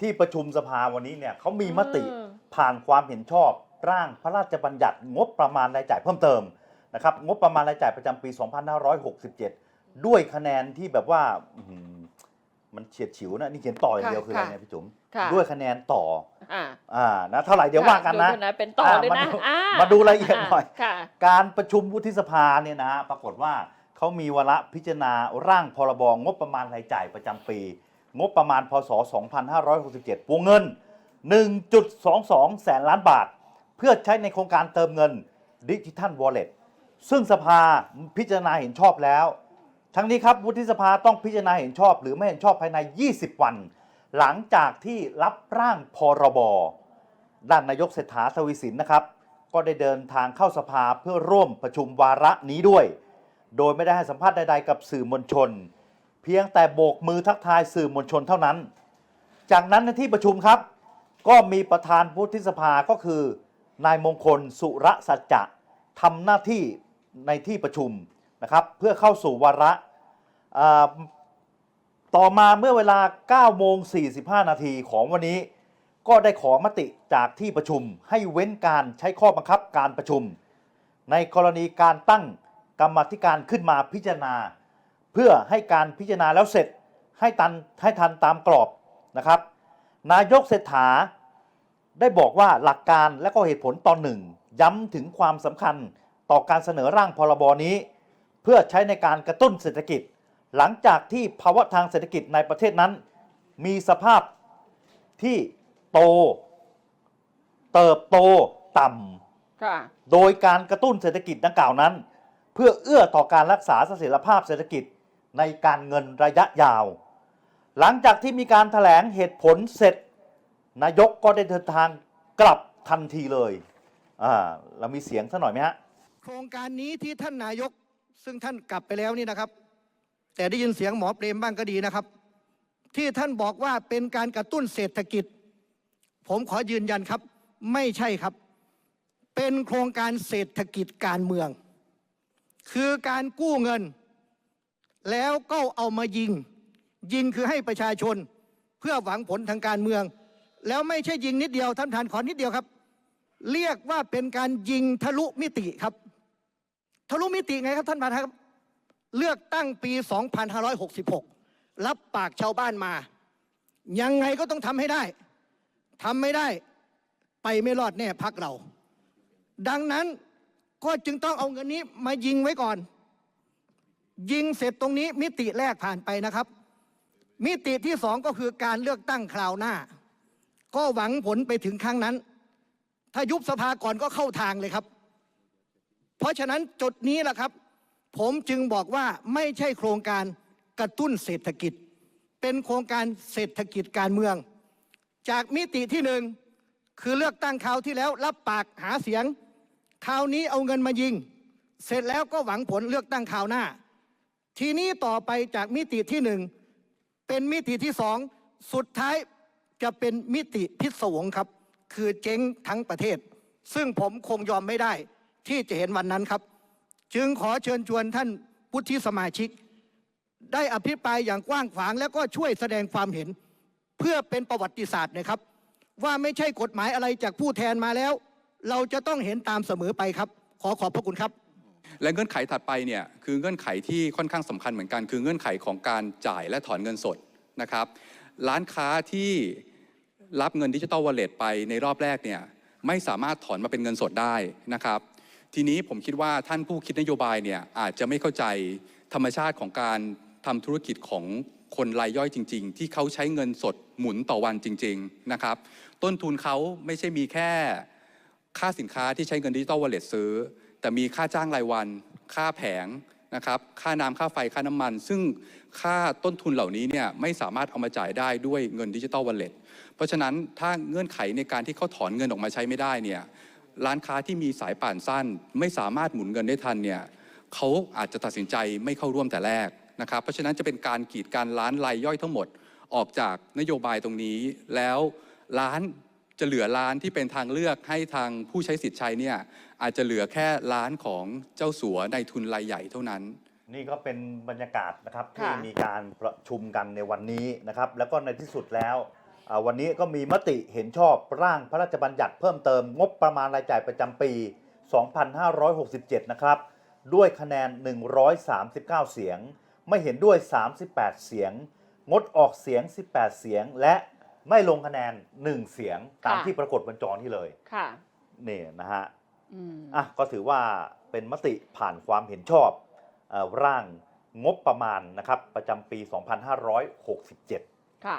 ที่ประชุมสภาวันนี้เนี่ยเขามีมติอืมผ่านความเห็นชอบร่างพระราชบัญญัติงบประมาณรายจ่ายเพิ่มเติมนะครับงบประมาณรายจ่ายประจำปี 2567 ด้วยคะแนนที่แบบว่าอื้อหือมันเฉียดฉิวนะนี่เขียนต่ออย่างเดียวค่ะคืออะไรค่ะเนี่ยพี่จุ๋มค่ะด้วยคะแนนต่ออ่าอ่านะเท่าไหร่เดี๋ยวว่ากันนะดูนะเป็นต่อเลยนะมาดูอ่มาดูรายละเอียดหน่อยค่ะการประชุมวุฒิสภาเนี่ยนะฮะปรากฏว่าเขามีวาระพิจารณาร่างพรบงบประมาณรายจ่ายประจำปี งบประมาณพศ 2567 วงเงิน 1.22 แสนล้านบาท เพื่อใช้ในโครงการเติมเงินดิจิทัลวอลเล็ตซึ่งสภาพิจารณาเห็นชอบแล้ว ทั้งนี้ครับวุฒิสภาต้องพิจารณาเห็นชอบ หรือไม่เห็นชอบภายใน 20 วัน หลังจากที่รับร่างพรบด้านนายกเศรษฐาทวีสินนะครับ ก็ได้เดินทางเข้าสภาเพื่อร่วมประชุมวาระนี้ด้วย โดยไม่ได้ให้สัมภาษณ์ใดๆกับสื่อมวลชน เพียงแต่โบกมือทักทายสื่อมวลชนเท่านั้น จากนั้นในที่ประชุมครับ ก็มีประธานวุฒิสภาก็คือนายมงคลสุรสัจจะทำหน้าที่ในที่ประชุมนะครับ เพื่อเข้าสู่วาระต่อมาเมื่อเวลา9โมง45 นาทีของวันนี้ ก็ได้ขอมติจากที่ประชุมให้เว้นการใช้ข้อบังคับการประชุม ในกรณีการตั้งกรรมธิการขึ้นมาพิจารณา เพื่อให้การพิจารณาแล้วเสร็จให้ทันให้ทันตามกรอบนะครับ นายกเศรษฐาได้บอกว่าหลักการและก็เหตุผลตอนหนึ่ง ย้ำถึงความสำคัญต่อการเสนอร่างพรบนี้ เพื่อใช้ในการกระตุ้นเศรษฐกิจ หลังจากที่ภาวะทางเศรษฐกิจในประเทศนั้น มีสภาพที่โต เติบโตต่ำค่ะโดยการกระตุ้นเศรษฐกิจดังกล่าวนั้น เพื่อเอื้อต่อการรักษาเสถียรภาพเศรษฐกิจ ในการเงินระยะยาว หลังจากที่มีการถแถลงเหตุผลเสร็จ นายกก็ได้เดินทางกลับทันทีเลยอ่าเรามีเสียงสักหน่อยไหมฮะ โครงการนี้ที่ท่านนายกซึ่งท่านกลับไปแล้วนี่นะครับ แต่ได้ยินเสียงหมอเปรมบ้างก็ดีนะครับ ที่ท่านบอกว่าเป็นการกระตุ้นเศรษฐกิจ ผมขอยืนยันครับ ไม่ใช่ครับ เป็นโครงการเศรษฐกิจการเมือง คือการกู้เงิน แล้วก็เอามายิง ยิงคือให้ประชาชนเพื่อหวังผลทางการเมือง แล้วไม่ใช่ยิงนิดเดียวท่านประธานขอนิดเดียวครับ เรียกว่าเป็นการยิงทะลุมิติครับ ทะลุมิติไงครับท่านประธานครับ เลือกตั้งปี 2566 รับปากชาวบ้านมา ยังไงก็ต้องทำให้ได้ทำไม่ได้ไปไม่รอดแน่พักเรา ดังนั้นก็จึงต้องเอาเงินนี้มายิงไว้ก่อน ยิงเสร็จตรงนี้มิติแรกผ่านไปนะครับ มิติที่สองก็คือการเลือกตั้งคราวหน้า ก็หวังผลไปถึงครั้งนั้น ถ้ายุบสภาก่อนก็เข้าทางเลยครับ เพราะฉะนั้นจุดนี้แหละครับ ผมจึงบอกว่าไม่ใช่โครงการกระตุ้นเศรษฐกิจ เป็นโครงการเศรษฐกิจการเมือง จากมิติที่หนึ่งคือเลือกตั้งคราวที่แล้วรับปากหาเสียง คราวนี้เอาเงินมายิง เสร็จแล้วก็หวังผลเลือกตั้งคราวหน้า ทีนี้ต่อไปจากมิติที่หนึ่งเป็นมิติที่สองสุดท้ายจะเป็นมิติพิศวงครับ คือเจ๊งทั้งประเทศ ซึ่งผมคงยอมไม่ได้ ที่จะเห็นวันนั้นครับ จึงขอเชิญชวนท่านพุทธิสมาชิก ได้อภิปรายอย่างกว้างขวางแล้วก็ช่วยแสดงความเห็น เพื่อเป็นประวัติศาสตร์นะครับ ว่าไม่ใช่กฎหมายอะไรจากผู้แทนมาแล้ว เราจะต้องเห็นตามเสมอไปครับ ขอขอบพระคุณครับ และเงื่อนไขถัดไปเนี่ยคือเงื่อนไขที่ค่อนข้างสำคัญเหมือนกัน คือเงื่อนไขของการจ่ายและถอนเงินสดนะครับ ร้านค้าที่รับเงินดิจิตอลวอลเล็ตไปในรอบแรกเนี่ยไม่สามารถถอนมาเป็นเงินสดได้นะครับ ทีนี้ผมคิดว่าท่านผู้คิดนโยบายเนี่ยอาจจะไม่เข้าใจธรรมชาติของการทำธุรกิจของคนรายย่อยจริง ๆ ที่เขาใช้เงินสดหมุนต่อวันจริง ๆนะครับ ต้นทุนเขาไม่ใช่มีแค่ค่าสินค้าที่ใช้เงินดิจิตอลวอลเล็ตซื้อ แต่มีค่าจ้างรายวัน ค่าแผงนะครับ ค่าน้ำค่าไฟค่าน้ำมัน ซึ่งค่าต้นทุนเหล่านี้เนี่ยไม่สามารถเอามาจ่ายได้ด้วยเงินดิจิตอลวอลเล็ตเพราะฉะนั้นถ้าเงื่อนไขในการที่เขาถอนเงินออกมาใช้ไม่ได้เนี่ยร้านค้าที่มีสายป่านสั้น ไม่สามารถหมุนเงินได้ทันเนี่ยเขาอาจจะตัดสินใจไม่เข้าร่วมแต่แรกนะครับเพราะฉะนั้นจะเป็นการกีดการร้านรายย่อยทั้งหมดออกจากนโยบายตรงนี้ แล้วร้าน จะเหลือร้านที่เป็นทางเลือกให้ทางผู้ใช้สิทธิ์ใช้เนี่ยอาจจะเหลือแค่ร้านของเจ้าสัวในทุนรายใหญ่เท่านั้น นี่ก็เป็นบรรยากาศนะครับที่ค่ะมีการประชุมกันในวันนี้นะครับ แล้วก็ในที่สุดแล้วอ่าวันนี้ก็มีมติเห็นชอบร่างพระราชบัญญัติเพิ่มเติมงบประมาณรายจ่ายประจำปี 2567 นะครับ ด้วยคะแนน 139 เสียง ไม่เห็นด้วย 38 เสียง งดออกเสียง 18 เสียง และ ไม่ลงคะแนน1เสียงตามค่ะ ที่ปรากฏบนจอนี่เลยค่ะนี่นะฮะอืมอะก็ถือว่าเป็นมติผ่านความเห็นชอบเออร่างงบประมาณนะครับประจำปี 2567 ค่ะ